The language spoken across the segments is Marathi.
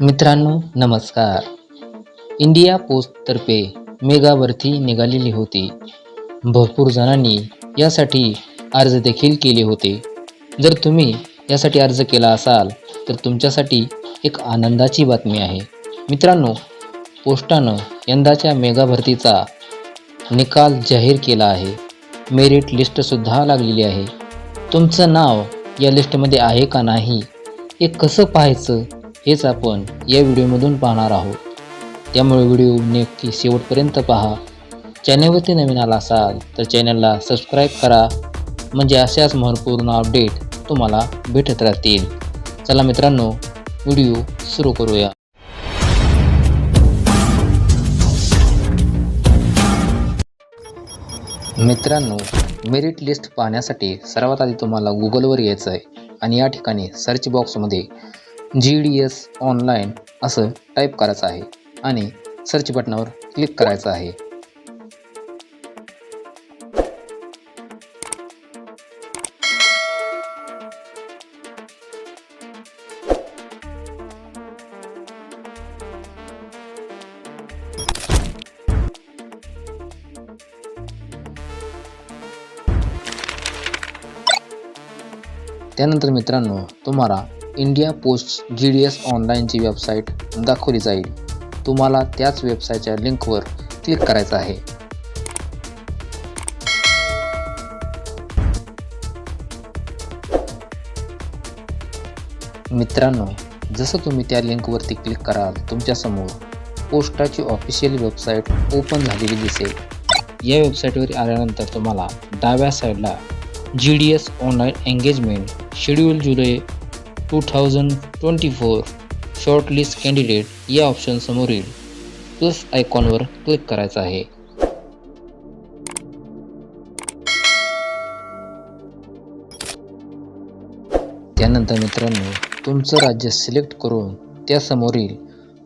मित्रांनो नमस्कार. इंडिया पोस्टतर्फे मेगावरती निघालेली होती. भरपूर जणांनी यासाठी अर्ज देखील केले होते. जर तुम्ही यासाठी अर्ज केला असाल तर तुमच्यासाठी एक आनंदाची बातमी आहे. मित्रांनो पोस्टानं यंदाच्या मेगा भरतीचा निकाल जाहीर केला आहे. मेरिट लिस्टसुद्धा लागलेली आहे. तुमचं नाव या लिस्टमध्ये आहे का नाही हे कसं पाहायचं? हेच आपण या व्हिडिओमधून पाहणार आहोत. त्यामुळे व्हिडिओ नक्की शेवटपर्यंत पहा. चॅनलवरती नवीन आला असाल तर चॅनलला सबस्क्राईब करा. म्हणजे अशाच महत्त्वपूर्ण अपडेट तुम्हाला भेटत राहतील. चला मित्रांनो व्हिडिओ सुरू करूया. मित्रांनो मेरिट लिस्ट पाहण्यासाठी सर्वात आधी तुम्हाला गुगलवर यायचं आहे आणि या ठिकाणी सर्च बॉक्समध्ये जी डी एस ऑनलाईन असं टाईप करायचं आहे आणि सर्च बटनावर क्लिक करायचं आहे. त्यानंतर मित्रांनो तुम्हाला India post G D S ऑनलाईनची website दाखवली जाईल. तुम्हाला त्याच वेबसाईटच्या लिंकवर क्लिक करायचं आहे. मित्रांनो जसं तुम्ही त्या लिंकवरती क्लिक कराल तुमच्यासमोर पोस्टाची ऑफिशियल वेबसाईट ओपन झालेली दिसेल. या वेबसाईटवर आल्यानंतर तुम्हाला डाव्या साईडला G D S online engagement schedule July two thousand twenty four shortlist candidate या ऑप्शन समोरील प्लस आयकॉनवर क्लिक करायचं आहे. त्यानंतर मित्रांनो तुमचं राज्य सिलेक्ट करून त्यासमोरील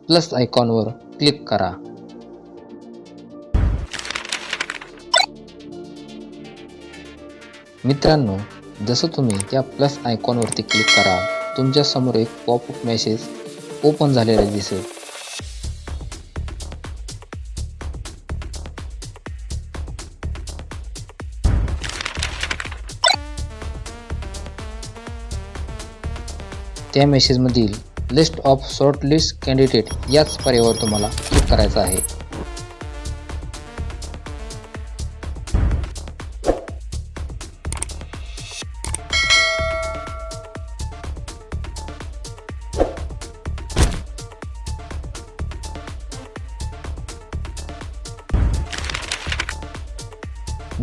प्लस आयकॉनवर क्लिक करा. मित्रांनो जसं तुम्ही त्या प्लस आयकॉनवरती क्लिक कराल तुमच्यासमोर एक पॉपअप मेसेज ओपन झालेला दिसेल. त्या मेसेजमधील list of short list candidate याच पर्यायावर तुम्हाला क्लिक करायचं आहे.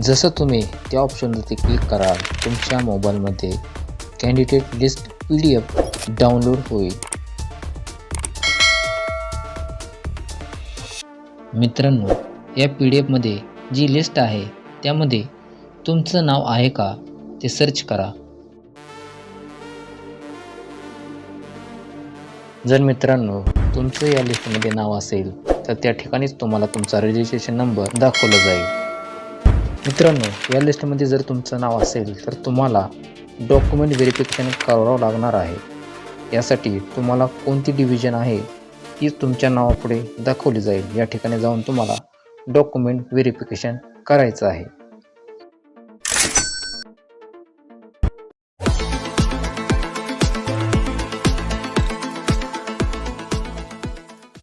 जसं तुम्ही त्या ऑप्शनवरती क्लिक कराल तुमच्या मोबाईलमध्ये candidate list P D F download होईल. मित्रांनो या पी डी एफमध्ये जी लिस्ट आहे त्यामध्ये तुमचं नाव आहे का ते सर्च करा. जर मित्रांनो तुमचं या लिस्टमध्ये नाव असेल तर त्या ठिकाणीच तुम्हाला तुमचा रजिस्ट्रेशन नंबर दाखवला जाईल. मित्रांनो या लिस्टमध्ये जर तुमचं नाव असेल तर तुम्हाला डॉक्युमेंट व्हेरिफिकेशन करावं लागणार आहे. यासाठी तुम्हाला कोणती डिव्हिजन आहे ती तुमच्या नावापुढे दाखवली जाईल. या ठिकाणी जाऊन तुम्हाला डॉक्युमेंट व्हेरिफिकेशन करायचं आहे.